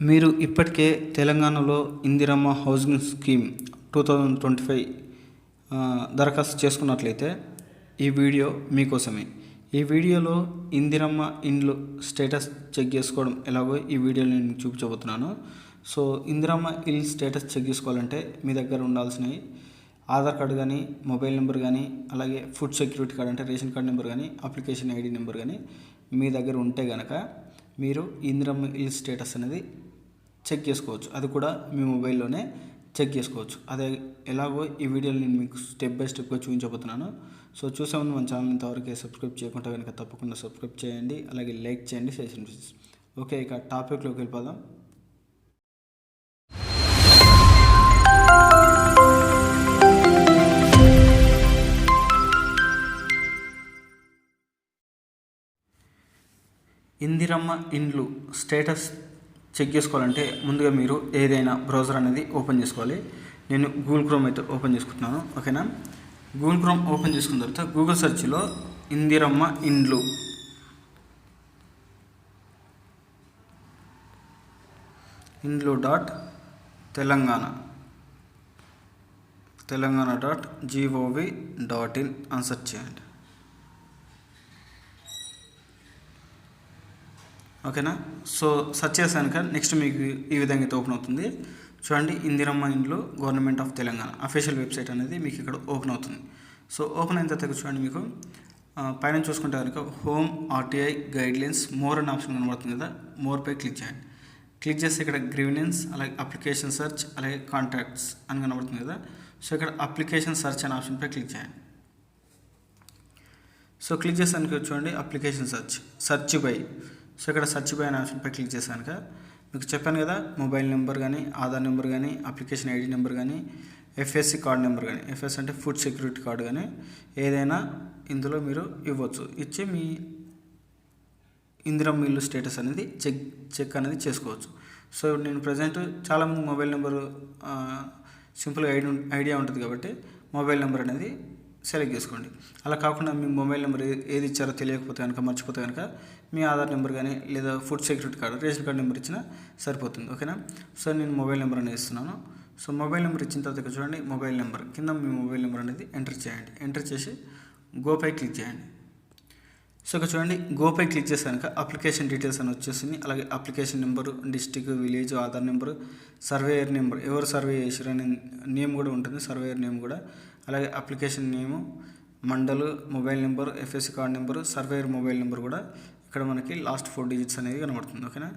మీరు ఇప్పటికే తెలంగాణలో Indiramma housing scheme two thousand twenty five దరఖాస్తు చేసుకున్నట్లయితే ఈ వీడియో మీకోసమే. ఈ వీడియోలో ఇందిరమ్మ ఇండ్లు స్టేటస్ చెక్ చేసుకోవడం ఎలాగో ఈ వీడియోలో నేను చూపించబోతున్నాను. సో ఇందిరమ్మ ఇల్ స్టేటస్ చెక్ చేసుకోవాలంటే మీ దగ్గర ఉండాల్సినవి ఆధార్ కార్డు కానీ మొబైల్ నెంబర్ కానీ అలాగే ఫుడ్ సెక్యూరిటీ కార్డ్ అంటే రేషన్ కార్డ్ నెంబర్ కానీ అప్లికేషన్ ఐడి నెంబర్ కానీ మీ దగ్గర ఉంటే కనుక మీరు ఇందిరమ్మ ఇల్ స్టేటస్ అనేది చెక్ చేసుకోవచ్చు. అది కూడా మీ మొబైల్లోనే చెక్ చేసుకోవచ్చు. అదే ఎలాగో ఈ వీడియోలో నేను మీకు స్టెప్ బై స్టెప్గా చూపించబోతున్నాను. సో చూసే ముందు మన ఛానల్ ఇంతవరకు సబ్స్క్రైబ్ చేయకుండా కనుక తప్పకుండా సబ్స్క్రైబ్ చేయండి. అలాగే లైక్ చేయండి సెషన్ ఓకే ఇక టాపిక్లోకి వెళ్ళిపోదాం. ఇందిరమ్మ ఇండ్లు స్టేటస్ చెక్ చేసుకోవాలంటే ముందుగా మీరు ఏదైనా బ్రౌజర్ అనేది ఓపెన్ చేసుకోవాలి. నేను గూగుల్ క్రోమ్ అయితే ఓపెన్ చేసుకుంటున్నాను. ఓకేనా? గూగుల్ క్రోమ్ ఓపెన్ చేసుకున్న తర్వాత గూగుల్ సెర్చ్లో ఇందిరమ్మ ఇండ్లు. ఇండ్లు dot Telangana. Telangana dot gov dot in అని సెర్చ్ చేయండి. ఓకేనా? సో సెర్చ్ కానీ నెక్స్ట్ మీకు ఈ విధంగా అయితే ఓపెన్ అవుతుంది. చూడండి ఇందిరమ్మ ఇండ్లు government of Telangana. Official website అనేది మీకు ఇక్కడ ఓపెన్ అవుతుంది. సో ఓపెన్ అయిన తర్వాత చూడండి మీకు పైన చూసుకుంటే కనుక హోమ్ ఆర్టీఐ గైడ్లైన్స్ మోర్ అనే ఆప్షన్ కనబడుతుంది కదా మోర్పై క్లిక్ చేయండి. క్లిక్ చేస్తే ఇక్కడ గ్రీవెనెన్స్ అలాగే అప్లికేషన్ సెర్చ్ అలాగే కాంటాక్ట్స్ అని కనబడుతుంది కదా. సో ఇక్కడ అప్లికేషన్ సెర్చ్ అనే ఆప్షన్పై క్లిక్ చేయండి. సో క్లిక్ చేసానికి చూడండి application search search by. So ఇక్కడ సర్చ్ బై అనే ఆప్షన్పై క్లిక్ చేశాను మీకు చెప్పాను కదా మొబైల్ నెంబర్ కానీ ఆధార్ నెంబర్ కానీ అప్లికేషన్ ఐడి నెంబర్ కానీ ఎఫ్ఎస్సి కార్డ్ నెంబర్ కానీ ఎఫ్ఎస్ అంటే ఫుడ్ సెక్యూరిటీ కార్డు కానీ ఏదైనా ఇందులో మీరు ఇవ్వచ్చు. ఇచ్చి మీ ఇందిరమ్మ ఇల్లు స్టేటస్ అనేది చెక్ చెక్ అనేది చేసుకోవచ్చు. సో నేను ప్రజెంట్ చాలామంది మొబైల్ నెంబరు సింపుల్గా ఐడి ఐడియా ఉంటుంది కాబట్టి మొబైల్ నెంబర్ అనేది సెలెక్ట్ చేసుకోండి. అలా కాకుండా మీ మొబైల్ నెంబర్ ఏది ఇచ్చారో తెలియకపోతే కనుక మర్చిపోతే కనుక మీ ఆధార్ నెంబర్ కానీ లేదా food security card ration card number ఇచ్చినా సరిపోతుంది. ఓకేనా? సో నేను మొబైల్ నెంబర్ అనేది ఇస్తున్నాను. సో మొబైల్ నెంబర్ ఇచ్చిన తర్వాత చూడండి మొబైల్ నెంబర్. కింద మీ మొబైల్ నెంబర్ అనేది ఎంటర్ చేయండి. ఎంటర్ చేసి గోపై క్లిక్ చేయండి. సో ఇక్కడ చూడండి గోపై క్లిక్ చేశాక అప్లికేషన్ డీటెయిల్స్ అని వచ్చేసింది అలాగే application number district village Aadhaar number surveyor number ఎవరు సర్వే చేసారు అనే నేమ్ కూడా ఉంటుంది సర్వేయర్ నేమ్ కూడా. అలాగే application name mandal mobile number FSC card number surveyor mobile number కూడా ఇక్కడ మనకి లాస్ట్ ఫోర్ డిజిట్స్ అనేది కనబడుతుంది ఓకేనా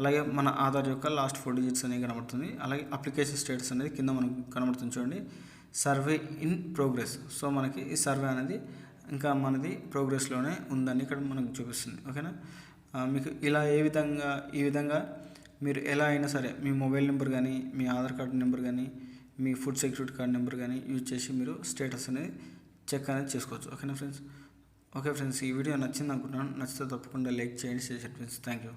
అలాగే మన ఆధార్ యొక్క లాస్ట్ ఫోర్ డిజిట్స్ అనేది కనబడుతుంది. అలాగే అప్లికేషన్ స్టేటస్ అనేది కింద మనకు కనబడుతుంది చూడండి. సర్వే ఇన్ ప్రోగ్రెస్ సో మనకి ఈ సర్వే అనేది ఇంకా మనది ప్రోగ్రెస్లోనే ఉందని ఇక్కడ మనకు చూపిస్తుంది. ఓకేనా? మీకు ఇలా ఏ విధంగా ఈ విధంగా మీరు ఎలా అయినా సరే మీ మొబైల్ నెంబర్ కానీ మీ ఆధార్ కార్డు నెంబర్ కానీ మీ ఫుడ్ సెక్యూరిటీ కార్డ్ నెంబర్ కానీ యూజ్ చేసి మీరు స్టేటస్ అనేది చెక్ అనేది చేసుకోవచ్చు. ఓకేనా ఫ్రెండ్స్? ఓకే ఫ్రెండ్స్ ఈ వీడియో నచ్చింది అనుకుంటున్నాను. నచ్చితే తప్పకుండా లైక్ చేయండి షేర్ చేయండి ఫ్రెండ్స్. Thank you.